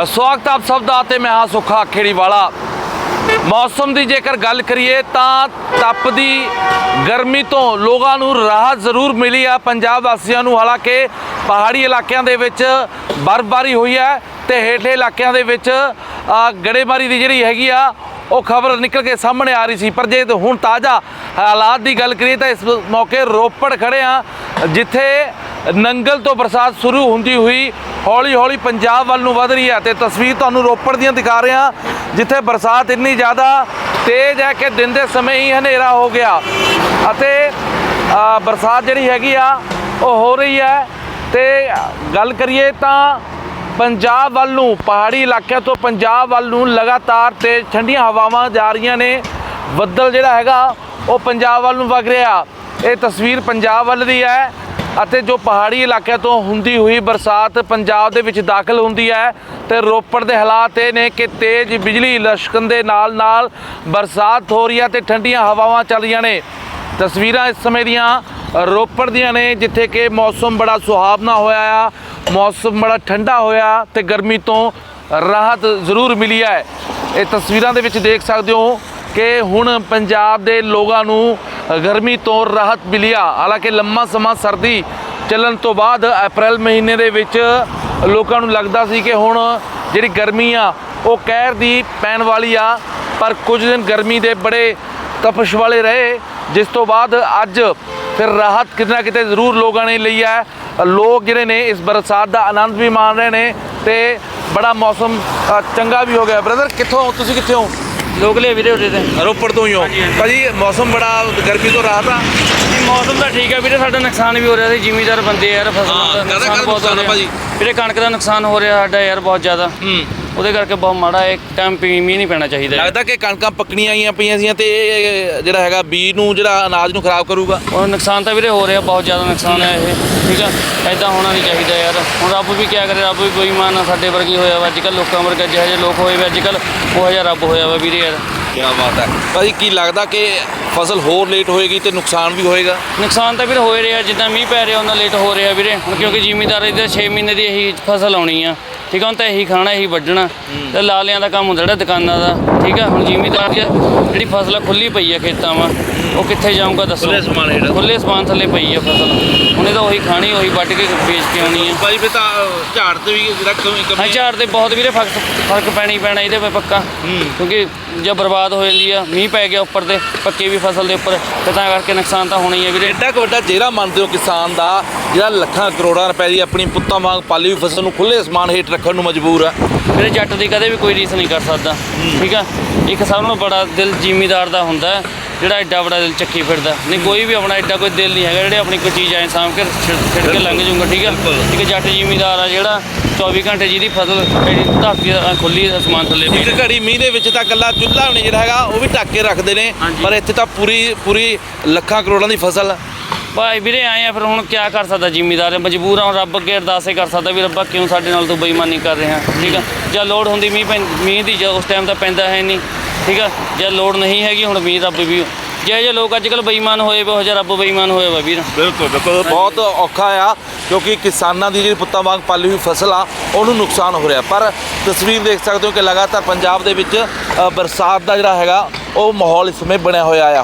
ਅ, ਸਵਾਗਤ ਆਪ ਸਭ ਦਾ ਤੇ ਮੈਂ ਹਾਂ ਸੁੱਖਾ ਖੇੜੀ ਵਾਲਾ ਮੌਸਮ ਦੀ ਜੇਕਰ ਗੱਲ ਕਰੀਏ ਤਾਂ ਤਪਦੀ ਗਰਮੀ ਤੋਂ ਲੋਕਾਂ ਨੂੰ ਰਾਹਤ ਜ਼ਰੂਰ ਮਿਲੀ ਆ। ਪੰਜਾਬ ਵਾਸੀਆਂ ਨੂੰ ਹਾਲਾਂਕਿ ਪਹਾੜੀ ਇਲਾਕਿਆਂ ਦੇ ਵਿੱਚ ਬਰਫ਼ਬਾਰੀ ਹੋਈ ਹੈ ਤੇ ਹੇਠਲੇ ਇਲਾਕਿਆਂ ਦੇ ਵਿੱਚ ਗੜੇਮਾਰੀ ਦੀ ਜਿਹੜੀ ਹੈਗੀ ਆ ਉਹ ਖਬਰ ਨਿਕਲ ਕੇ ਸਾਹਮਣੇ ਆ ਰਹੀ ਸੀ। ਪਰ ਜੇ ਹੁਣ ਤਾਜ਼ਾ ਹਾਲਾਤ ਦੀ ਗੱਲ ਕਰੀਏ ਤਾਂ ਇਸ ਮੌਕੇ ਰੋਪੜ ਖੜੇ ਆ ਜਿੱਥੇ ਨੰਗਲ ਤੋਂ ਬਰਸਾਤ ਸ਼ੁਰੂ ਹੁੰਦੀ ਹੋਈ ਹੌਲੀ ਹੌਲੀ ਪੰਜਾਬ ਵੱਲ ਨੂੰ ਵਧ ਰਹੀ ਹੈ ਤੇ ਤਸਵੀਰ ਤੁਹਾਨੂੰ ਰੋਪੜ ਦੀਆਂ ਦਿਖਾ ਰਿਹਾ, ਜਿੱਥੇ ਬਰਸਾਤ ਇੰਨੀ ਜ਼ਿਆਦਾ ਤੇਜ਼ ਹੈ ਕਿ ਦਿਨ ਦੇ ਸਮੇਂ ਹੀ ਹਨੇਰਾ ਹੋ ਗਿਆ। ਅਤੇ ਬਰਸਾਤ ਜਿਹੜੀ ਹੈਗੀ ਆ, ਉਹ ਹੋ ਰਹੀ ਹੈ। ਤੇ ਗੱਲ ਕਰੀਏ ਤਾਂ ਪੰਜਾਬ ਵੱਲ ਨੂੰ, ਪਹਾੜੀ ਇਲਾਕਿਆਂ ਤੋਂ ਪੰਜਾਬ ਵੱਲ ਨੂੰ ਲਗਾਤਾਰ ਤੇਜ਼ ਠੰਡੀਆਂ ਹਵਾਵਾਂ ਜਾ ਰਹੀਆਂ ਨੇ। ਬੱਦਲ ਜਿਹੜਾ ਹੈਗਾ, ਉਹ ਪੰਜਾਬ ਵੱਲ ਨੂੰ ਵਗ ਰਿਹਾ। ਇਹ ਤਸਵੀਰ ਪੰਜਾਬ ਵੱਲ ਦੀ ਹੈ। ਅਤੇ ਜੋ ਪਹਾੜੀ ਇਲਾਕਿਆਂ ਤੋਂ ਹੁੰਦੀ ਹੋਈ ਬਰਸਾਤ ਪੰਜਾਬ ਦੇ ਵਿੱਚ ਦਾਖਲ ਹੁੰਦੀ ਹੈ ਤੇ ਰੋਪੜ ਦੇ ਹਾਲਾਤ ਇਹ ਨੇ ਕਿ ਤੇਜ਼ ਬਿਜਲੀ ਲਸ਼ਕਣ ਦੇ ਨਾਲ ਨਾਲ ਬਰਸਾਤ ਹੋ ਰਹੀ ਹੈ ਤੇ ਠੰਡੀਆਂ ਹਵਾਵਾਂ ਚੱਲ ਰਹੀਆਂ ਨੇ। ਤਸਵੀਰਾਂ ਇਸ ਸਮੇਂ ਦੀਆਂ ਰੋਪੜ ਦੀਆਂ ਨੇ, ਜਿੱਥੇ ਕਿ ਮੌਸਮ ਬੜਾ ਸੁਹਾਵਣਾ ਹੋਇਆ ਆ, ਮੌਸਮ ਬੜਾ ਠੰਡਾ ਹੋਇਆ ਤੇ ਗਰਮੀ ਤੋਂ ਰਾਹਤ ਜ਼ਰੂਰ ਮਿਲੀ ਹੈ। ਇਹ ਤਸਵੀਰਾਂ ਦੇ ਵਿੱਚ ਦੇਖ ਸਕਦੇ ਹੋ ਕਿ ਹੁਣ ਪੰਜਾਬ ਦੇ ਲੋਕਾਂ ਨੂੰ ਗਰਮੀ ਤੋਂ ਰਾਹਤ ਮਿਲੀ ਆ ਹਾਲਾਂਕਿ ਲੰਮਾ ਸਮਾਂ ਸਰਦੀ ਚੱਲਣ ਤੋਂ ਬਾਅਦ ਅਪ੍ਰੈਲ ਮਹੀਨੇ ਦੇ ਵਿੱਚ ਲੋਕਾਂ ਨੂੰ ਲੱਗਦਾ ਸੀ ਕਿ ਹੁਣ ਜਿਹੜੀ ਗਰਮੀ ਆ, ਉਹ ਕਹਿਰ ਦੀ ਪੈਣ ਵਾਲੀ ਆ। ਪਰ ਕੁਝ ਦਿਨ ਗਰਮੀ ਦੇ ਬੜੇ ਤਪਸ਼ ਵਾਲੇ ਰਹੇ। ਜਿਸ ਤੋਂ ਬਾਅਦ ਅੱਜ ਫਿਰ ਰਾਹਤ ਕਿਤੇ ਨਾ ਕਿਤੇ ਜ਼ਰੂਰ ਲੋਕਾਂ ਨੇ ਲਈ ਹੈ। ਲੋਕ ਜਿਹੜੇ ਨੇ ਇਸ ਬਰਸਾਤ ਦਾ ਆਨੰਦ ਵੀ ਮਾਣ ਰਹੇ ਨੇ ਤੇ ਬੜਾ ਮੌਸਮ ਚੰਗਾ ਵੀ ਹੋ ਗਿਆ। ਬ੍ਰਦਰ ਕਿੱਥੋਂ ਤੁਸੀਂ ਕਿੱਥੇ ਹੋ? ਲੋਕਲੇ ਵੀਰੇ ਉਰੇ ਤੇ। ਰੋਪੜ ਤੋਂ ਹੀ ਹੋ। ਭਾਜੀ ਮੌਸਮ ਬੜਾ ਗਰਮੀ ਤੋਂ ਰਾਹਤ ਆ। ਜੀ ਮੌਸਮ ਤਾਂ ਠੀਕ ਹੈ ਵੀਰੇ ਸਾਡਾ ਨੁਕਸਾਨ ਵੀ ਹੋ ਰਿਹਾ ਸੀ। ਜ਼ਿਮੀਦਾਰ ਬੰਦੇ ਯਾਰ ਹਾਂ, ਫਸਲਾਂ ਦਾ ਕਾਹਦਾ ਨੁਕਸਾਨ ਕਾਹਦਾ ਬਹੁਤ ਹੋ ਨੁਕਸਾਨ ਆ ਰਿਹਾ। ਭਾਜੀ? ਵੀਰੇ ਕਣਕ ਦਾ ਨੁਕਸਾਨ ਹੋ ਰਿਹਾ ਸਾਡਾ ਯਾਰ ਬਹੁਤ ਜ਼ਿਆਦਾ। ਹੂੰ। ਉਹਦੇ ਕਰਕੇ ਬਹੁਤ ਮਾੜਾ ਇੱਕ ਟਾਈਮ ਪੀ ਮੀਂਹ ਨਹੀਂ ਪੈਣਾ ਚਾਹੀਦਾ। ਲੱਗਦਾ ਕਿ ਕਣਕਾਂ ਪੱਕਣੀਆਂ ਆਈਆਂ ਪਈਆਂ ਸੀਆਂ ਤੇ ਇਹ ਜਿਹੜਾ ਹੈਗਾ ਬੀਜ ਨੂੰ ਜਿਹੜਾ ਅਨਾਜ ਨੂੰ ਖਰਾਬ ਕਰੂਗਾ? ਉਹ ਨੁਕਸਾਨ ਤਾਂ ਵੀਰੇ ਹੋ ਰਿਹਾ ਬਹੁਤ ਜ਼ਿਆਦਾ ਨੁਕਸਾਨ ਹੈ ਇਹ ਠੀਕ ਆ? ਐਦਾਂ ਹੋਣਾ ਨਹੀਂ ਚਾਹੀਦਾ ਯਾਰ। ਹੁਣ ਰੱਬ ਵੀ ਕਿਆ ਕਰੇ ਰੱਬ ਵੀ ਬੇਈਮਾਨ ਆ ਸਾਡੇ ਵਰਗੀ ਹੋਇਆ ਵਾ। ਅੱਜ ਕੱਲ੍ਹ ਲੋਕਾਂ ਵਰਗਾ ਜਿਹੋ ਜਿਹੇ ਲੋਕ ਹੋਏ ਵੇ ਅੱਜ ਕੱਲ੍ਹ ਉਹ ਜਿਹਾ ਰੱਬ ਹੋਇਆ ਵਾ ਵੀਰੇ ਯਾਰ। ਕੀ ਬਾਤ ਹੈ। ਭਾਜੀ ਕੀ ਲੱਗਦਾ ਕਿ ਫਸਲ ਹੋਰ ਲੇਟ ਹੋਏਗੀ ਤੇ ਨੁਕਸਾਨ ਵੀ ਹੋਏਗਾ? ਨੁਕਸਾਨ ਤਾਂ ਵੀਰੇ ਹੋ ਹੀ ਰਿਹਾ ਜਿੱਦਾਂ ਮੀਂਹ ਪੈ ਰਿਹਾ ਉਹਨਾਂ ਲੇਟ ਹੋ ਰਿਹਾ ਵੀਰੇ। ਹੁਣ ਕਿਉਂਕਿ ਜ਼ਿਮੀਦਾਰ ਦੇ 6 ਮਹੀਨੇ ਦੀ ਇਹੀ ਫਸਲ ਆਉਣੀ ਆ। ਠੀਕ ਆ, ਹੁਣ ਤਾਂ ਇਹੀ ਖਾਣਾ, ਇਹੀ ਵੱਢਣਾ। ਤੇ ਲਾਲਿਆਂ ਦਾ ਕੰਮ ਹੁੰਦਾ ਜਿਹੜਾ ਦੁਕਾਨਾਂ ਦਾ। ਠੀਕ ਆ, ਹੁਣ ਜ਼ਿਮੀਦਾਰ ਜਿਹੜੀ ਫਸਲ ਆ ਖੁੱਲੀ ਪਈ ਆ ਖੇਤਾਂ 'ਵਾ। ਉਹ ਕਿੱਥੇ ਜਾਊਗਾ ਦੱਸੋ? ਖੁੱਲ੍ਹੇ ਸਮਾਨ ਹੇਠ। ਖੁੱਲੇ ਸਮਾਨ ਥੱਲੇ ਪਈ ਆ ਫਸਲ। ਉਹਨੇ ਤਾਂ ਉਹੀ ਖਾਣੀ ਉਹੀ ਵੱਢ ਕੇ ਵੇਚ ਕੇ ਆਉਣੀ ਆ। ਭਾਜੀ ਫਿਰ ਤਾਂ ਝਾੜ ਤੇ ਵੀ ਜਿਹੜਾ ਕਮੀ ਹਾਂ ਝਾੜ ਤੇ ਬਹੁਤ ਵੀਰੇ ਫ਼ਰਕ ਫ਼ਰਕ ਪੈਣਾ ਹੀ ਪੈਣਾ ਇਹਦੇ 'ਤੇ ਪੱਕਾ। ਕਿਉਂਕਿ ਜੇ ਬਰਬਾਦ ਹੋ ਜਾਂਦੀ ਆ ਮੀਂਹ ਪੈ ਗਿਆ ਉੱਪਰ ਤੇ ਪੱਕੇ ਵੀ ਫਸਲ ਦੇ ਉੱਪਰ ਤੇ ਤਾਂ ਕਰਕੇ ਨੁਕਸਾਨ ਤਾਂ ਹੋਣਾ ਹੀ ਆ ਵੀਰੇ। ਐਡਾ ਕੁ ਵੱਡਾ ਚਿਹਰਾ ਮੰਨਦੇ ਹੋ ਕਿਸਾਨ ਦਾ ਜਿਹੜਾ ਲੱਖਾਂ ਕਰੋੜਾਂ ਰੁਪਏ ਦੀ ਆਪਣੀ ਪੁੱਤਾਂ ਵਾਂਗ ਪਾਲੀ ਹੋਈ ਫਸਲ ਨੂੰ ਖੁੱਲੇ ਅਸਮਾਨ ਹੇਠ ਰੱਖਣ ਨੂੰ ਮਜਬੂਰ ਆ। ਮੇਰੇ ਜੱਟ ਦੀ ਕਦੇ ਵੀ ਕੋਈ ਰੀਸ ਨਹੀਂ ਕਰ ਸਕਦਾ। ਠੀਕ ਆ? ਇੱਕ ਸਭ ਨਾਲੋਂ ਬੜਾ ਦਿਲ ਜ਼ਿਮੀਦਾਰ ਦਾ ਹੁੰਦਾ ਹੈ, ਜਿਹੜਾ ਐਡਾ ਬੜਾ ਦਿਲ ਚੱਕੀ ਫਿਰਦਾ। ਨਹੀਂ ਕੋਈ ਵੀ ਆਪਣਾ ਐਡਾ ਕੋਈ ਦਿਲ ਨਹੀਂ ਹੈਗਾ ਜਿਹੜੇ ਆਪਣੀ ਕੋਈ ਚੀਜ਼ ਐ ਸਾਂਭ ਕੇ ਛਿੜ ਕੇ ਲੰਘ ਜਾਊਗਾ ਠੀਕ ਆ? ਇੱਕ ਜੱਟ ਜ਼ਿਮੀਦਾਰ ਆ ਜਿਹੜਾ 24 ਘੰਟੇ ਜਿਹਦੀ ਫਸਲ ਧਰਤੀ ਖੁੱਲੀ ਅਸਮਾਨ ਥੱਲੇ ਪਈ ਇੱਕ ਘੜੀ ਮੀਂਹ ਦੇ ਵਿੱਚ ਤਾਂ ਕੱਲਾ ਚੁੱਲ੍ਹਾ ਨਹੀਂ ਜਿਹੜਾ ਹੈਗਾ ਉਹ ਵੀ ਢੱਕ ਕੇ ਰੱਖਦੇ ਨੇ। ਪਰ ਇੱਥੇ ਤਾਂ ਪੂਰੀ ਪੂਰੀ ਲੱਖਾਂ ਕਰੋੜਾਂ ਦੀ ਫਸਲ। ਭਾਈ ਵੀਰੇ ਆਏ ਆ ਫਿਰ ਹੁਣ ਕੀ ਕਰ ਸਕਦਾ ਜ਼ਿਮੀਦਾਰ? ਮਜਬੂਰ ਆ ਹੁਣ ਰੱਬ ਅੱਗੇ ਅਰਦਾਸੇ ਕਰ ਸਕਦਾ ਵੀ ਰੱਬਾ ਕਿਉਂ ਸਾਡੇ ਨਾਲ ਤੂੰ ਬੇਈਮਾਨੀ ਕਰ ਰਿਹਾ ਠੀਕ ਆ? ਜਾਂ ਲੋੜ ਹੁੰਦੀ ਮੀਂਹ ਮੀਂਹ ਦੀ ਉਸ ਟਾਈਮ ਤਾਂ ਪੈਂਦਾ ਹੈ ਨਹੀਂ। ਠੀਕ ਆ? ਜਾਂ ਲੋੜ ਨਹੀਂ ਹੈਗੀ ਹੁਣ ਮੀਂਹ ਰੱਬ ਵੀ ਜੇ ਜੇ ਲੋਕ ਅੱਜ ਕੱਲ ਬੇਈਮਾਨ ਹੋਏ ਵੇ ਉਹ ਜਿਹਾ ਰੱਬ ਬੇਈਮਾਨ ਹੋਇਆ ਵਾ ਵੀਰ। ਬਿਲਕੁਲ ਬਿਲਕੁਲ। ਬਹੁਤ ਔਖਾ ਆ ਕਿਉਂਕਿ ਕਿਸਾਨਾਂ ਦੀ ਜਿਹੜੀ ਪੁੱਤਾਂ ਵਾਂਗ ਪਾਲੀ ਹੋਈ ਫਸਲ ਆ ਉਹਨੂੰ ਨੁਕਸਾਨ ਹੋ ਰਿਹਾ। ਪਰ ਤਸਵੀਰ ਦੇਖ ਸਕਦੇ ਹੋ ਕਿ ਲਗਾਤਾਰ ਪੰਜਾਬ ਦੇ ਵਿੱਚ ਅ, ਬਰਸਾਤ ਦਾ ਜਿਹੜਾ ਹੈਗਾ ਉਹ ਮਾਹੌਲ ਇਸ ਸਮੇਂ ਬਣਿਆ ਹੋਇਆ ਆ।